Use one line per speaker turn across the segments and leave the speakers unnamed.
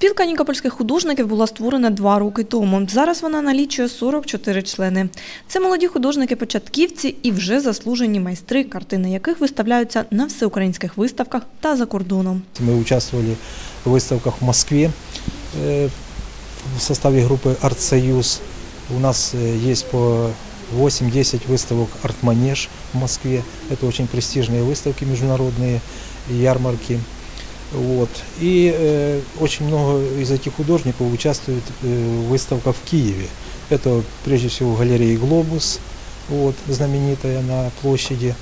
Спілка нікопольських художників була створена два роки тому. Зараз вона налічує 44 члени. Це молоді художники-початківці і вже заслужені майстри, картини яких виставляються на всеукраїнських виставках та за кордоном.
Мы участвовали в выставках в Москве э, в составе группы «Артсоюз». У нас э, есть по 8-10 выставок «Артманеж» в Москве. Это очень престижные выставки, международные ярмарки. Вот. И э, очень много из этих художников участвует э, в выставках в Киеве. Это прежде всего галерея «Глобус», вот, знаменитая на площади,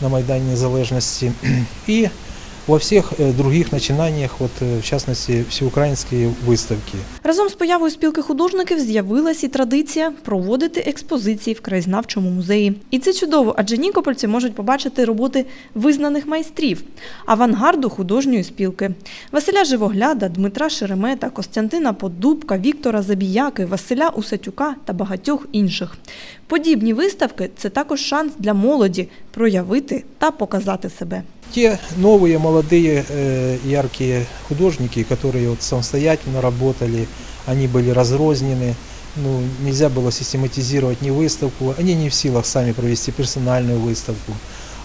на Майдане Незалежности. И во всех э, других начинаниях, вот, э, в частности, всеукраинские выставки.
Разом з появою спілки художників з'явилась і традиція проводити експозиції в краєзнавчому музеї. І це чудово, адже нікопольці можуть побачити роботи визнаних майстрів, авангарду художньої спілки. Василя Живогляда, Дмитра Шеремета, Костянтина Подубка, Віктора Забіяки, Василя Усатюка та багатьох інших. Подібні виставки це також шанс для молоді проявити та показати себе.
Те новые, молодые, э, яркие художники, которые вот самостоятельно работали, они были разрознены, ну, нельзя было систематизировать ни выставку, они не в силах сами провести персональную выставку.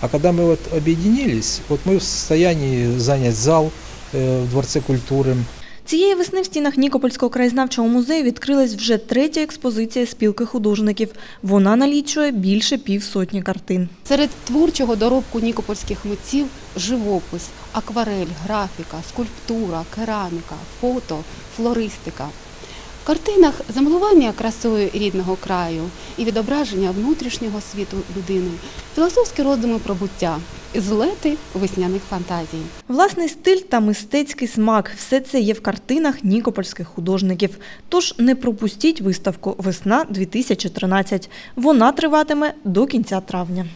А когда мы вот объединились, вот мы в состоянии занять зал э, в Дворце культуры,
Цієї весни в стінах Нікопольського краєзнавчого музею відкрилась вже третя експозиція спілки художників. Вона налічує більше півсотні картин.
Серед творчого доробку нікопольських митців живопис, акварель, графіка, скульптура, кераміка, фото, флористика. В картинах замилування красою рідного краю і відображення внутрішнього світу людини, філософські роздуми про буття, злети весняних фантазій.
Власний стиль та мистецький смак – все це є в картинах нікопольських художників. Тож не пропустіть виставку «Весна-2013». Вона триватиме до кінця травня.